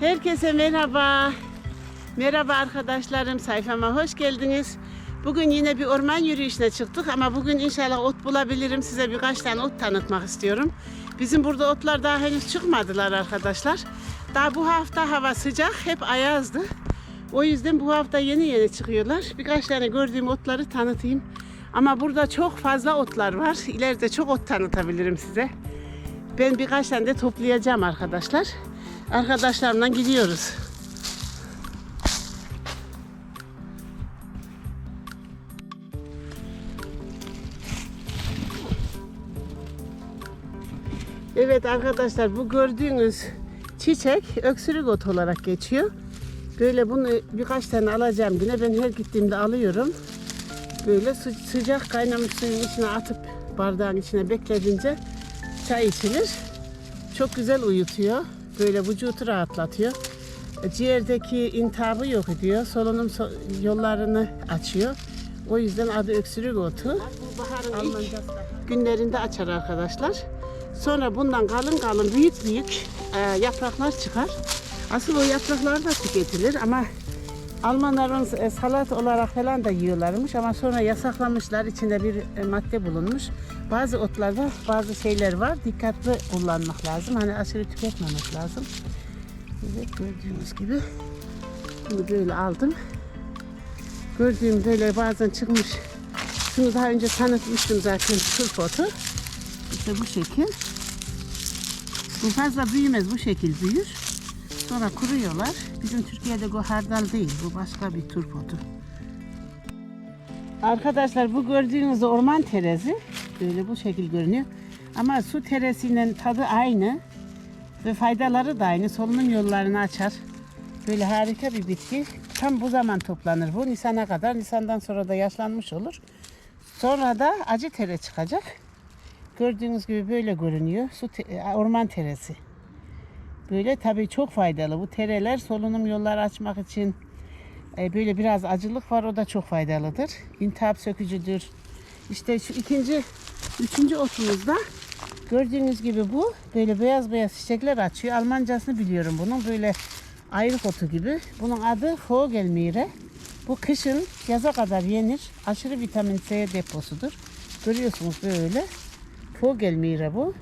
Herkese merhaba. Merhaba arkadaşlarım, sayfama hoş geldiniz. Bugün yine bir orman yürüyüşüne çıktık ama bugün inşallah ot bulabilirim. Size birkaç tane ot tanıtmak istiyorum. Bizim burada otlar daha henüz çıkmadılar arkadaşlar. Daha bu hafta hava sıcak, hep ayazdı. O yüzden bu hafta yeni yeni çıkıyorlar. Birkaç tane gördüğüm otları tanıtayım. Ama burada çok fazla otlar var. İleride çok ot tanıtabilirim size. Ben birkaç tane de toplayacağım arkadaşlar. Arkadaşlarımla gidiyoruz. Evet arkadaşlar bu gördüğünüz çiçek öksürük otu olarak geçiyor. Böyle bunu birkaç tane alacağım yine ben her gittiğimde alıyorum. Böyle sı- sıcak kaynamış suyun içine atıp bardağın içine bekledince çay içilir. Çok güzel uyutuyor. Böyle vücudu rahatlatıyor. Ciğerdeki intihabı yok ediyor. Solunum so- yollarını açıyor. O yüzden adı öksürük otu. Baharın ilk günlerinde açar arkadaşlar. Sonra bundan kalın kalın büyük büyük e, yapraklar çıkar. Asıl o yapraklar da tüketilir ama Almanların e, salat olarak falan da yiyorlarmış ama sonra yasaklamışlar. İçinde bir e, madde bulunmuş. Bazı otlarda bazı şeyler var. Dikkatli kullanmak lazım. Hani aşırı tüketmemek lazım. Evet gördüğünüz gibi bunu böyle aldım. Gördüğüm böyle bazen çıkmış. Şunu daha önce tanıtmıştım zaten turp otu. İşte bu şekil. Bu fazla büyümez bu şekil büyür. Sonra kuruyorlar. Bizim Türkiye'de bu hardal değil. Bu başka bir turp otu. Arkadaşlar bu gördüğünüz orman terezi. Böyle bu şekil görünüyor. Ama su teresiyle tadı aynı. Ve faydaları da aynı. Solunum yollarını açar. Böyle harika bir bitki. Tam bu zaman toplanır bu. Nisan'a kadar. Nisan'dan sonra da yaşlanmış olur. Sonra da acı tere çıkacak. Gördüğünüz gibi böyle görünüyor. Su te- orman teresi. Böyle tabii çok faydalı. Bu tereler solunum yolları açmak için e, böyle biraz acılık var. O da çok faydalıdır. İntihap sökücüdür. İşte şu ikinci, üçüncü otumuzda gördüğünüz gibi bu böyle beyaz beyaz çiçekler açıyor. Almancasını biliyorum bunun. Böyle ayrık otu gibi. Bunun adı Vogelmiere. Bu kışın yaza kadar yenir. Aşırı vitamin C deposudur. Görüyorsunuz böyle. Vogelmiere bu.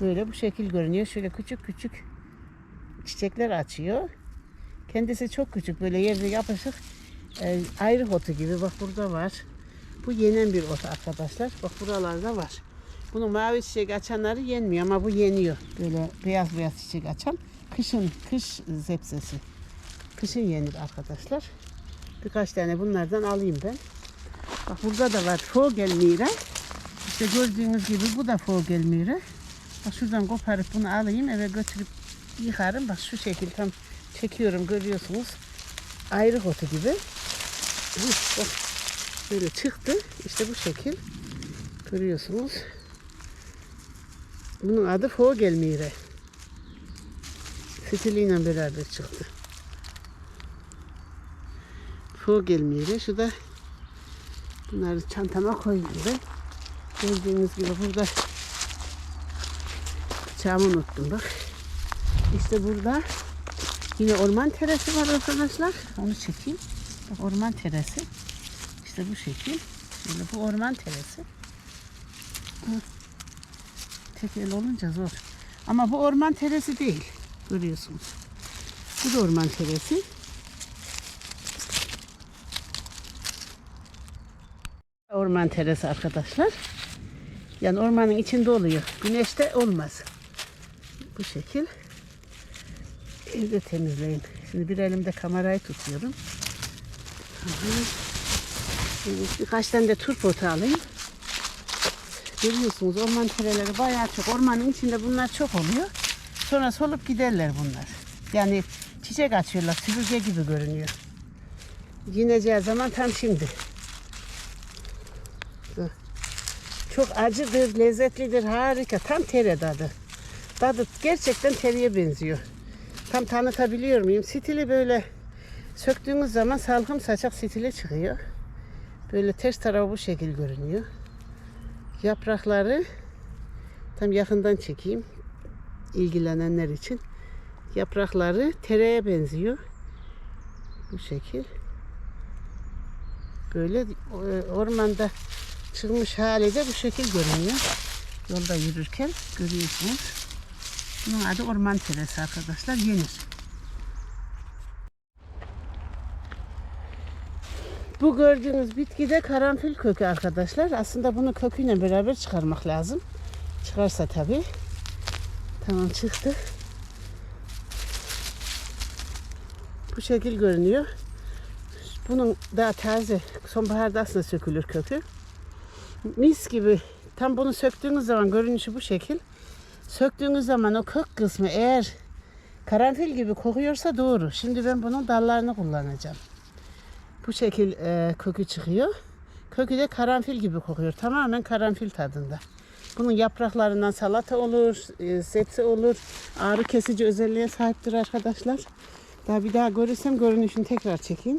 Böyle bu şekil görünüyor. Şöyle küçük küçük çiçekler açıyor. Kendisi çok küçük böyle yerde yapışık e, ayrı otu gibi. Bak burada var. Bu yenen bir ot arkadaşlar. Bak buralarda var. Bunun mavi çiçek açanları yenmiyor ama bu yeniyor. Böyle beyaz beyaz çiçek açan. Kışın, kış zepsesi. Kışın yenir arkadaşlar. Birkaç tane bunlardan alayım ben. Bak burada da var Vogelmiere. İşte gördüğünüz gibi bu da Vogelmiere. Bak şuradan koparıp bunu alayım eve götürüp yıkarım. Bak şu şekil tam çekiyorum görüyorsunuz. Ayrık otu gibi. Bak böyle çıktı. İşte bu şekil. Görüyorsunuz. Bunun adı Vogelmiere. Fitiliyle beraber çıktı. Vogelmiere. Şu da bunları çantama koyayım ben. Gördüğünüz gibi burada bıçağımı unuttum bak. İşte burada yine orman terası var arkadaşlar. Onu çekeyim. Bak orman terası. İşte bu şekil. Böyle bu orman terası. Hı. Tek el olunca zor. Ama bu orman terası değil. Görüyorsunuz. Bu da orman terası. Orman terası arkadaşlar. Yani ormanın içinde oluyor. Güneşte olmaz. Bu şekil. Evde temizleyin. Şimdi bir elimde kamerayı tutuyorum. Tamam. Şimdi birkaç tane de turp otu alayım. Görüyorsunuz orman tereleri bayağı çok. Ormanın içinde bunlar çok oluyor. Sonra solup giderler bunlar. Yani çiçek açıyorlar. Süpürge gibi görünüyor. Yineceği zaman tam şimdi. Çok acıdır, lezzetlidir, harika. Tam tere tadı. Tadı gerçekten teriye benziyor. Tam tanıtabiliyor muyum? Stili böyle söktüğünüz zaman salkım saçak stili çıkıyor. Böyle ters tarafı bu şekil görünüyor. Yaprakları tam yakından çekeyim ilgilenenler için. Yaprakları tereye benziyor. Bu şekil. Böyle e, ormanda çıkmış hali de bu şekil görünüyor. Yolda yürürken görüyorsunuz. Bunun adı orman teresi arkadaşlar. Yenir. Bu gördüğünüz bitki de karanfil kökü arkadaşlar. Aslında bunu köküyle beraber çıkarmak lazım. Çıkarsa tabii. Tamam çıktı. Bu şekil görünüyor. Bunun daha taze. Sonbaharda aslında sökülür kökü. Mis gibi. Tam bunu söktüğünüz zaman görünüşü bu şekil. Söktüğünüz zaman o kök kısmı eğer karanfil gibi kokuyorsa doğru. Şimdi ben bunun dallarını kullanacağım. Bu şekil e, kökü çıkıyor. Kökü de karanfil gibi kokuyor. Tamamen karanfil tadında. Bunun yapraklarından salata olur, e, sebze olur. Ağrı kesici özelliğe sahiptir arkadaşlar. Daha bir daha görürsem görünüşünü tekrar çekeyim.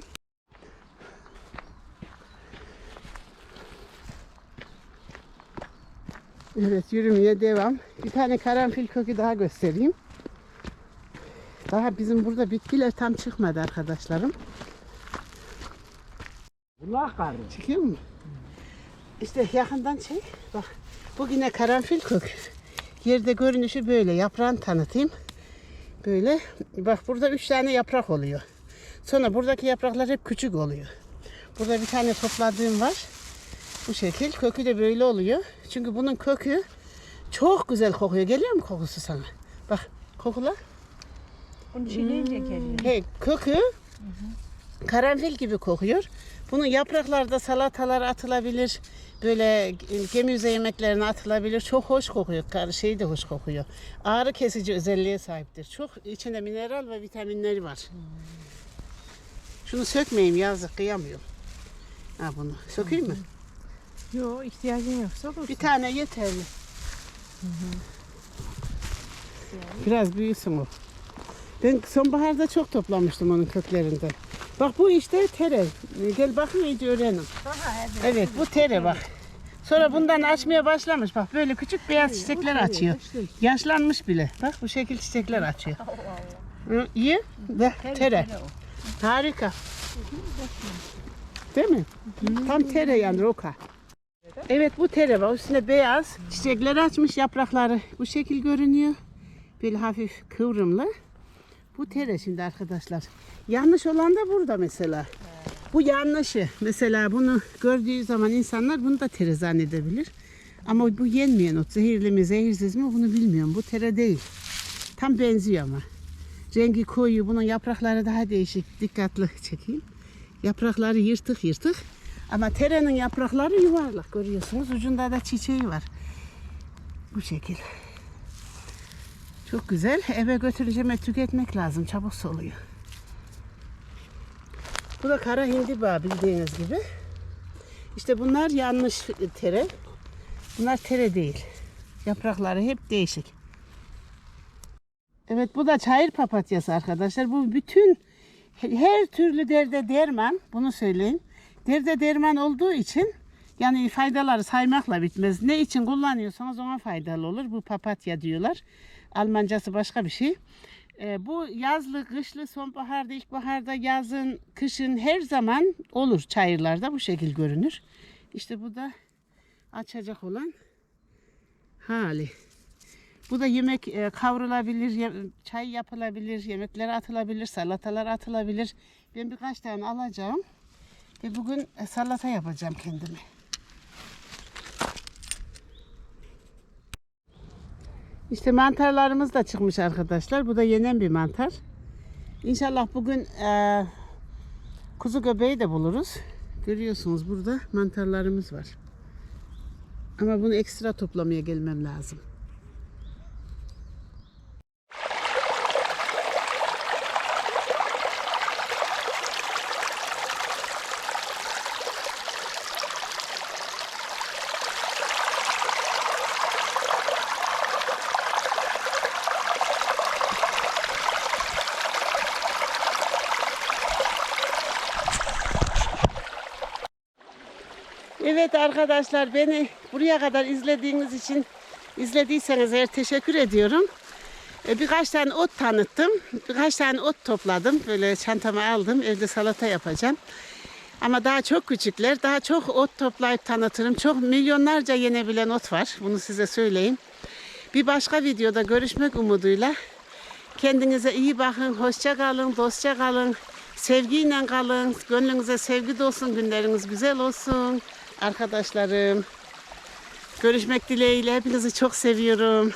Evet yürümeye devam. Bir tane karanfil kökü daha göstereyim. Daha bizim burada bitkiler tam çıkmadı arkadaşlarım. Allah karı. Çekiyor mu? İşte yakından çek. Bak bu yine karanfil kök. Yerde görünüşü böyle. Yaprağını tanıtayım. Böyle. Bak burada üç tane yaprak oluyor. Sonra buradaki yapraklar hep küçük oluyor. Burada bir tane topladığım var. Bu şekil. Kökü de böyle oluyor. Çünkü bunun kökü çok güzel kokuyor. Geliyor mu kokusu sana? Bak kokula. Onu çiğneyince geliyor. He, kökü karanfil gibi kokuyor. Bunun yapraklarda salatalar atılabilir. Böyle gemüze yemeklerine atılabilir. Çok hoş kokuyor. Şey de hoş kokuyor. Ağrı kesici özelliğe sahiptir. Çok içinde mineral ve vitaminleri var. Şunu sökmeyeyim yazık kıyamıyorum. Ha bunu. Sökeyim mi? Yok ihtiyacın yoksa olur. Bir tane yeterli. Biraz büyüsün o. Ben sonbaharda çok toplamıştım onun köklerinden. Bak bu işte tere. Gel bakın iyice öğrenin. Evet bu tere bak. Sonra bundan açmaya başlamış. Bak böyle küçük beyaz çiçekler açıyor. Yaşlanmış bile. Bak bu şekil çiçekler açıyor. Hı, İyi. Ve tere. Harika. Değil mi? Tam tere yani roka. Evet bu tere var. Üstünde beyaz. Çiçekler açmış yaprakları. Bu şekil görünüyor. Böyle hafif kıvrımlı. Bu tere şimdi arkadaşlar. Yanlış olan da burada mesela. Bu yanlışı. Mesela bunu gördüğü zaman insanlar bunu da tere zannedebilir. Ama bu yenmeyen ot. Zehirli mi zehirsiz mi bunu bilmiyorum. Bu tere değil. Tam benziyor ama. Rengi koyu. Bunun yaprakları daha değişik. Dikkatli çekeyim. Yaprakları yırtık yırtık. Ama terenin yaprakları yuvarlak görüyorsunuz. Ucunda da çiçeği var. Bu şekil. Çok güzel. Eve götüreceğim ve tüketmek lazım. Çabuk soluyor. Bu da kara hindiba bildiğiniz gibi. İşte bunlar yanlış tere. Bunlar tere değil. Yaprakları hep değişik. Evet bu da çayır papatyası arkadaşlar. Bu bütün her türlü derde derman. Bunu söyleyeyim. Derde derman olduğu için yani faydaları saymakla bitmez. Ne için kullanıyorsanız ona faydalı olur. Bu papatya diyorlar. Almancası başka bir şey. Ee, bu yazlı, kışlı, sonbaharda, ilkbaharda, yazın, kışın her zaman olur çayırlarda. Bu şekil görünür. İşte bu da açacak olan hali. Bu da yemek e, kavrulabilir, ye- çay yapılabilir, yemeklere atılabilir, salatalar atılabilir. Ben birkaç tane alacağım. Ve bugün e, salata yapacağım kendime. İşte mantarlarımız da çıkmış arkadaşlar. Bu da yenen bir mantar. İnşallah bugün e, kuzu göbeği de buluruz. Görüyorsunuz burada mantarlarımız var. Ama bunu ekstra toplamaya gelmem lazım. Evet arkadaşlar beni buraya kadar izlediğiniz için izlediyseniz eğer teşekkür ediyorum. E, birkaç tane ot tanıttım. Birkaç tane ot topladım. Böyle çantama aldım. Evde salata yapacağım. Ama daha çok küçükler. Daha çok ot toplayıp tanıtırım. Çok milyonlarca yenebilen ot var. Bunu size söyleyeyim. Bir başka videoda görüşmek umuduyla. Kendinize iyi bakın. Hoşça kalın. Dostça kalın. Sevgiyle kalın. Gönlünüze sevgi dolsun. Günleriniz güzel olsun. Arkadaşlarım. Görüşmek dileğiyle. Hepinizi çok seviyorum.